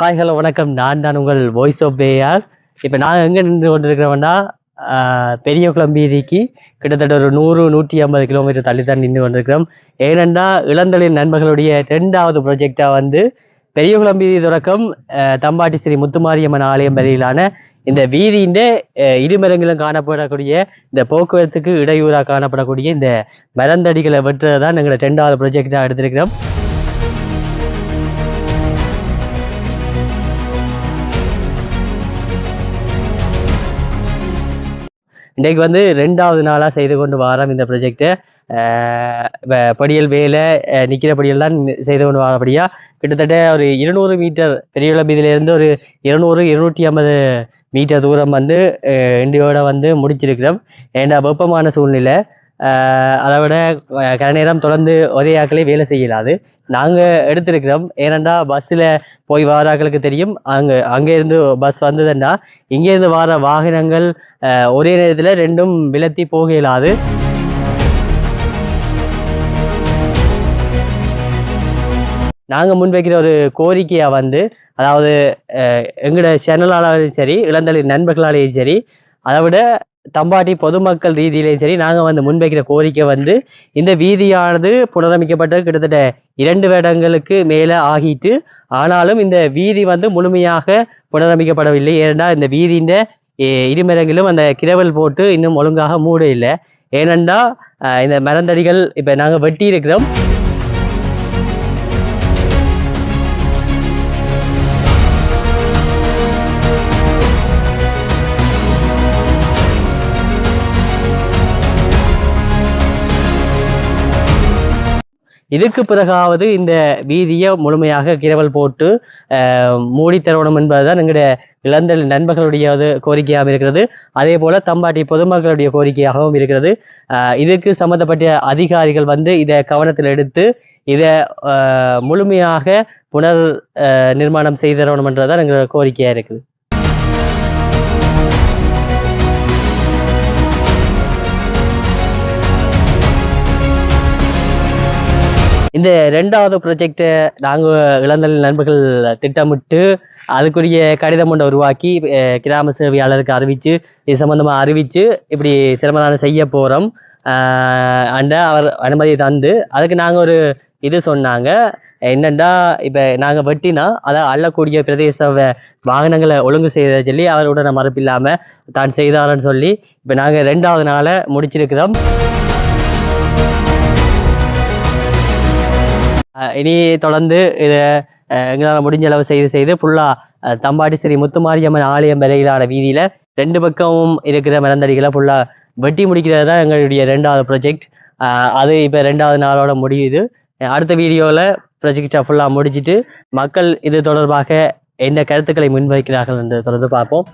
Hi hello வணக்கம். நான் தான் உங்கள் வாய்ஸ் ஆஃப் பேயார் இப்போ நான் எங்கே நின்று கொண்டிருக்கிறோம்னா பெரிய குளம்பீதிக்கு கிட்டத்தட்ட ஒரு நூறு நூற்றி ஐம்பது கிலோமீட்டர் தள்ளி தான் நின்று கொண்டிருக்கிறோம். ஏனென்றா இளந்தலின் நண்பர்களுடைய ரெண்டாவது ப்ரொஜெக்டாக வந்து பெரிய குளம்பீதி தொடக்கம் தம்பாட்டி ஸ்ரீ முத்துமாரியம்மன் ஆலயம் வரையிலான இந்த வீதியின் இருமரங்களும் காணப்படக்கூடிய இந்த போக்குவரத்துக்கு இடையூறாக காணப்படக்கூடிய இந்த மரந்தடிகளை வெட்டுறது தான் எங்களோட ரெண்டாவது ப்ரொஜெக்டாக எடுத்திருக்கிறோம். இன்றைக்கு வந்து ரெண்டாவது நாளாக செய்து கொண்டு வாரம் இந்த ப்ரொஜெக்டை படியல் வேலை நிற்கிற படியல் தான் செய்து கொண்டு வரபடியா கிட்டத்தட்ட ஒரு இருநூறு மீட்டர் பெரியகுளம்பீதியிலேருந்து ஒரு இருநூறு இருநூற்றி ஐம்பது மீட்டர் தூரம் வந்து இண்டியோட வந்து முடிச்சிருக்கிறோம். ஏன்னா வெப்பமான சூழ்நிலை. அதை விட அஹ், கன நேரம் தொடர்ந்து ஒரே ஆக்களே வேலை செய்யலாது. நாங்கள் எடுத்திருக்கிறோம். ஏனண்டா பஸ்ஸில் போய் வாராக்களுக்கு தெரியும். அங்கே அங்கேருந்து பஸ் வந்ததுன்னா இங்கேருந்து வர வாகனங்கள் ஒரே நேரத்தில் ரெண்டும் விலத்தி போக இயலாது நாங்கள் முன்வைக்கிற ஒரு கோரிக்கையாக வந்து அதாவது எங்களோட சேனலாலும் சரி இளந்தளிர் நண்பர்களாலேயும் சரி அதை விட தம்பாட்டி பொதுமக்கள் ரீதியிலையும் சரி நாங்கள் வந்து முன்வைக்கிற கோரிக்கை வந்து இந்த வீதியானது புனரமைக்கப்பட்டு கிட்டத்தட்ட இரண்டு வருடங்களுக்கு மேலே ஆகிட்டு ஆனாலும் இந்த வீதி வந்து முழுமையாக புனரமைக்கப்படவில்லை. ஏனென்றால் இந்த வீதியின் இருமரங்களும் அந்த கிரவல் போட்டு இன்னும் ஒழுங்காக மூட இல்லை ஏனென்றா இந்த மரந்தடிகள் இப்போ நாங்கள் வெட்டி இருக்கிறோம் இதுக்கு பிறகாவது இந்த வீதியை முழுமையாக கிரவல் போட்டு மூடி தரணும் என்பதுதான் எங்களுடைய இளந்தல் நண்பர்களுடைய கோரிக்கையாகவும் இருக்கிறது. அதே போல தம்பாட்டி பொதுமக்களுடைய கோரிக்கையாகவும் இருக்கிறது. இதுக்கு சம்பந்தப்பட்ட அதிகாரிகள் வந்து இதை கவனத்தில் எடுத்து இதை முழுமையாக புனர் நிர்மாணம் செய்து என்றதான் எங்களோட கோரிக்கையாக இருக்குது. இந்த ரெண்டாவது ப்ரொஜெக்டை நாங்கள் இளந்தல் நண்பர்கள் திட்டமிட்டு அதுக்குரிய கடிதம் ஒன்றை உருவாக்கி கிராம சேவையாளருக்கு அறிவித்து இது சம்மந்தமாக அறிவித்து இப்படி சிரமதானம் செய்ய போகிறோம் அண்ட அவர் அனுமதியை தந்து அதுக்கு நாங்கள் ஒரு இது சொன்னாங்க. என்னென்னா இப்போ நாங்கள் வெட்டினா அதை அள்ளக்கூடிய பிரதேச வ- வாகனங்களை ஒழுங்கு செய்த சொல்லி அவருடன் மறுப்பில்லாமல் தான் செய்தாரன்னு சொல்லி இப்போ நாங்கள் ரெண்டாவது நாளை முடிச்சிருக்கிறோம். இனி தொடர்ந்து இதை எங்களால் முடிஞ்ச அளவு செய்து செய்து ஃபுல்லாக தம்பாடி ஸ்ரீ முத்துமாரியம்மன் ஆலயம் வரையிலான வீதியில் ரெண்டு பக்கமும் இருக்கிற மரந்தடிகளை ஃபுல்லாக வெட்டி முடிக்கிறது தான் எங்களுடைய ரெண்டாவது ப்ரொஜெக்ட் அது இப்போ ரெண்டாவது நாளோட முடியுது. அடுத்த வீடியோவில் ப்ரொஜெக்டை ஃபுல்லாக முடிச்சுட்டு மக்கள் இது தொடர்பாக என்ன கருத்துக்களை முன்வைக்கிறார்கள் என்று தொடர்ந்து பார்ப்போம்.